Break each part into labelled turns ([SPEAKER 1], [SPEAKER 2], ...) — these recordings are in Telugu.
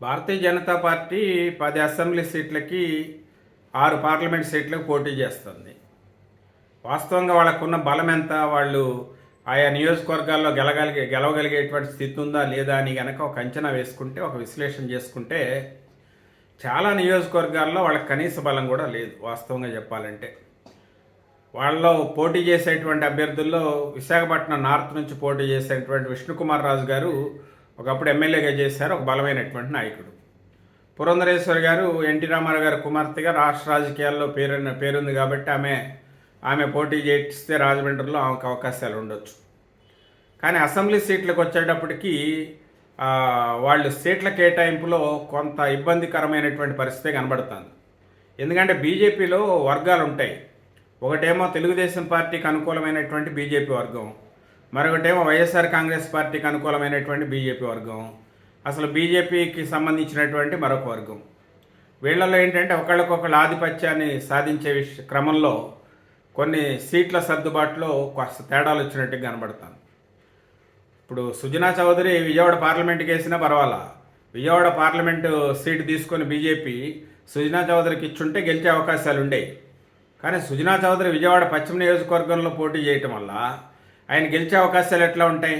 [SPEAKER 1] భారతీయ జనతా పార్టీ పది అసెంబ్లీ సీట్లకి ఆరు పార్లమెంట్ సీట్లకు పోటీ చేస్తుంది. వాస్తవంగా వాళ్ళకున్న బలం ఎంత వాళ్ళు ఆయా నియోజకవర్గాల్లో గెలగలిగే గెలవగలిగేటువంటి స్థితి ఉందా లేదా అని కనుక ఒక అంచనా వేసుకుంటే ఒక విశ్లేషణ చేసుకుంటే చాలా నియోజకవర్గాల్లో వాళ్ళకి కనీస బలం కూడా లేదు వాస్తవంగా చెప్పాలంటే. వాళ్ళలో పోటీ చేసేటువంటి అభ్యర్థుల్లో విశాఖపట్నం నార్త్ నుంచి పోటీ చేసేటువంటి విష్ణుకుమార్ రాజు గారు ఒకప్పుడు ఎమ్మెల్యేగా చేశారు ఒక బలమైనటువంటి నాయకుడు. పురంధరేశ్వరి గారు ఎన్టీ రామారావు గారి కుమార్తెగా రాష్ట్ర రాజకీయాల్లో పేరు పేరుంది కాబట్టి ఆమె ఆమె పోటీ చేస్తే రాజమండ్రిలో ఆమెకు అవకాశాలు ఉండొచ్చు. కానీ అసెంబ్లీ సీట్లకు వచ్చేటప్పటికి వాళ్ళు సీట్ల కేటాయింపులో కొంత ఇబ్బందికరమైనటువంటి పరిస్థితి కనబడుతుంది. ఎందుకంటే బీజేపీలో వర్గాలు ఉంటాయి ఒకటేమో తెలుగుదేశం పార్టీకి అనుకూలమైనటువంటి బీజేపీ వర్గం మరొకటేమో వైఎస్ఆర్ కాంగ్రెస్ పార్టీకి అనుకూలమైనటువంటి బీజేపీ వర్గం. అసలు బీజేపీకి సంబంధించినటువంటి మరొక వర్గం. వీళ్ళలో ఏంటంటే ఒకళ్ళకొకళ్ళ ఆధిపత్యాన్ని సాధించే విష క్రమంలో కొన్ని సీట్ల సర్దుబాటులో కాస్త తేడాలు వచ్చినట్టుగా కనబడతాను ఇప్పుడు సుజనా చౌదరి విజయవాడ పార్లమెంట్కి వేసినా పర్వాలా? విజయవాడ పార్లమెంటు సీటు తీసుకొని బీజేపీ సుజనా చౌదరికి ఇచ్చుంటే గెలిచే అవకాశాలు ఉండేవి కానీ సుజనా చౌదరి విజయవాడ పశ్చిమ నియోజకవర్గంలో పోటీ చేయటం వల్ల ఆయన గెలిచే అవకాశాలు ఎట్లా ఉంటాయి?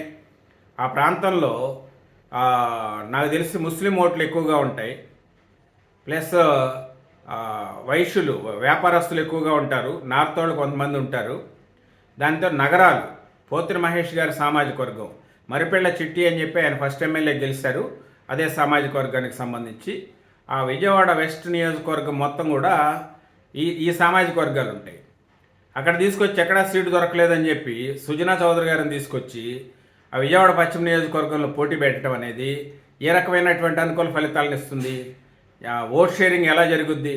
[SPEAKER 1] ఆ ప్రాంతంలో నాకు తెలిసి ముస్లిం ఓట్లు ఎక్కువగా ఉంటాయి. ప్లస్ వైశ్యులు వ్యాపారస్తులు ఎక్కువగా ఉంటారు. నార్త్ వాళ్ళు కొంతమంది ఉంటారు. దాంతో నగరాలు పోతిరి మహేష్ గారి సామాజిక వర్గం. మరిపెళ్ళ చిట్టి అని చెప్పి ఆయన ఫస్ట్ ఎమ్మెల్యే గెలిచారు. అదే సామాజిక వర్గానికి సంబంధించి. ఆ విజయవాడ వెస్ట్ నియోజకవర్గం మొత్తం కూడా ఈ ఈ సామాజిక వర్గాలు ఉంటాయి. అక్కడ తీసుకొచ్చి ఎక్కడా సీటు దొరకలేదని చెప్పి సుజనా చౌదరి గారిని తీసుకొచ్చి ఆ విజయవాడ పశ్చిమ నియోజకవర్గంలో పోటీ పెట్టడం అనేది ఏ రకమైనటువంటి అనుకూల ఫలితాలను ఇస్తుంది? ఆ ఓట్ షేరింగ్ ఎలా జరుగుద్ది?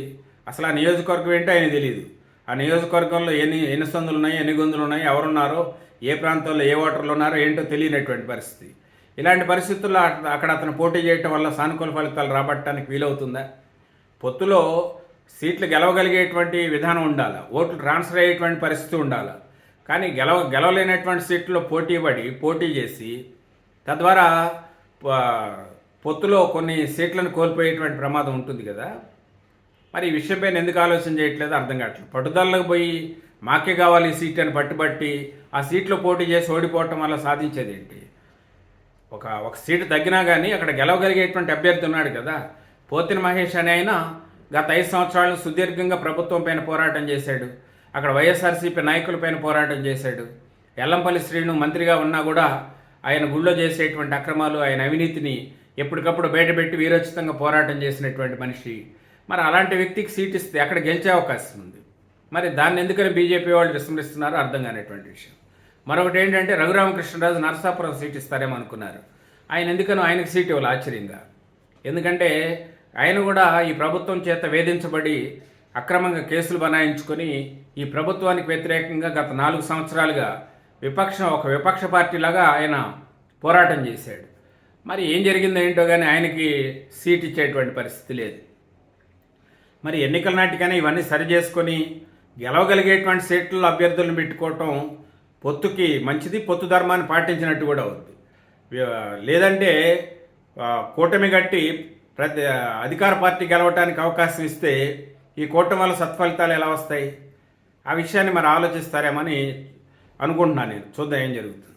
[SPEAKER 1] అసలు ఆ నియోజకవర్గం ఏంటో ఆయన తెలియదు ఆ నియోజకవర్గంలో ఎన్ని ఎన్ని సందులు ఉన్నాయి ఎన్ని గొంతులు ఉన్నాయి ఎవరున్నారో ఏ ప్రాంతంలో ఏ ఓటర్లు ఉన్నారో ఏంటో తెలియనటువంటి పరిస్థితి. ఇలాంటి పరిస్థితుల్లో అక్కడ అక్కడ అతను పోటీ చేయటం వల్ల సానుకూల ఫలితాలు రాబట్టడానికి వీలవుతుందా? పొత్తులో సీట్లు గెలవగలిగేటువంటి విధానం ఉండాలి ఓట్లు ట్రాన్స్ఫర్ అయ్యేటువంటి పరిస్థితి ఉండాలి. కానీ గెలవ గెలవలేనటువంటి సీట్లో పోటీ పడి పోటీ చేసి తద్వారా పొత్తులో కొన్ని సీట్లను కోల్పోయేటువంటి ప్రమాదం ఉంటుంది కదా. మరి ఈ విషయంపైన ఎందుకు ఆలోచన చేయట్లేదు? అర్థం కావట్లేదు. పట్టుదలకు పోయి మాకే కావాలి ఈ సీట్ అని పట్టుబట్టి ఆ సీట్లో పోటీ చేసి ఓడిపోవటం వల్ల సాధించేది ఏంటి? ఒక ఒక సీటు తగ్గినా కానీ అక్కడ గెలవగలిగేటువంటి అభ్యర్థి ఉన్నాడు కదా. పోతిన మహేష్ అని అయినా గత ఐదు సంవత్సరాలు సుదీర్ఘంగా ప్రభుత్వం పైన పోరాటం చేశాడు. అక్కడ వైఎస్ఆర్సీపీ నాయకులపైన పోరాటం చేశాడు. ఎల్లంపల్లి శ్రీను మంత్రిగా ఉన్నా కూడా ఆయన గుళ్ళో చేసేటువంటి అక్రమాలు ఆయన అవినీతిని ఎప్పటికప్పుడు బయటపెట్టి వీరోచితంగా పోరాటం చేసినటువంటి మనిషి. మరి అలాంటి వ్యక్తికి సీట్ ఇస్తే అక్కడ గెలిచే అవకాశం ఉంది. మరి దాన్ని ఎందుకని బీజేపీ వాళ్ళు విస్మరిస్తున్నారో అర్థం కానిటువంటి విషయం. మరొకటి ఏంటంటే రఘురామకృష్ణరాజు నరసాపురం సీట్ ఇస్తారేమో అనుకున్నారు. ఆయన ఎందుకనో ఆయనకు సీట్ ఇవ్వాలి ఆశ్చర్యంగా. ఎందుకంటే ఆయన కూడా ఈ ప్రభుత్వం చేత వేధించబడి అక్రమంగా కేసులు బనాయించుకొని ఈ ప్రభుత్వానికి వ్యతిరేకంగా గత నాలుగు సంవత్సరాలుగా విపక్షం ఒక విపక్ష పార్టీలాగా ఆయన పోరాటం చేశాడు. మరి ఏం జరిగిందో ఏంటో కానీ ఆయనకి సీట్ ఇచ్చేటువంటి పరిస్థితి లేదు. మరి ఎన్నికల నాటికైనా ఇవన్నీ సరి చేసుకొని గెలవగలిగేటువంటి సీట్లలో అభ్యర్థులను పెట్టుకోవటం పొత్తుకి మంచిది పొత్తు ధర్మాన్ని పాటించినట్టు కూడా అవుద్ది. లేదంటే కూటమి కట్టి ప్రతి అధికార పార్టీ గెలవటానికి అవకాశం ఇస్తే ఈ కూటమి వల్ల సత్ఫలితాలు ఎలా వస్తాయి? ఆ విషయాన్ని మరి ఆలోచిస్తారేమని అనుకుంటున్నాను నేను. చూద్దాం ఏం జరుగుతుంది.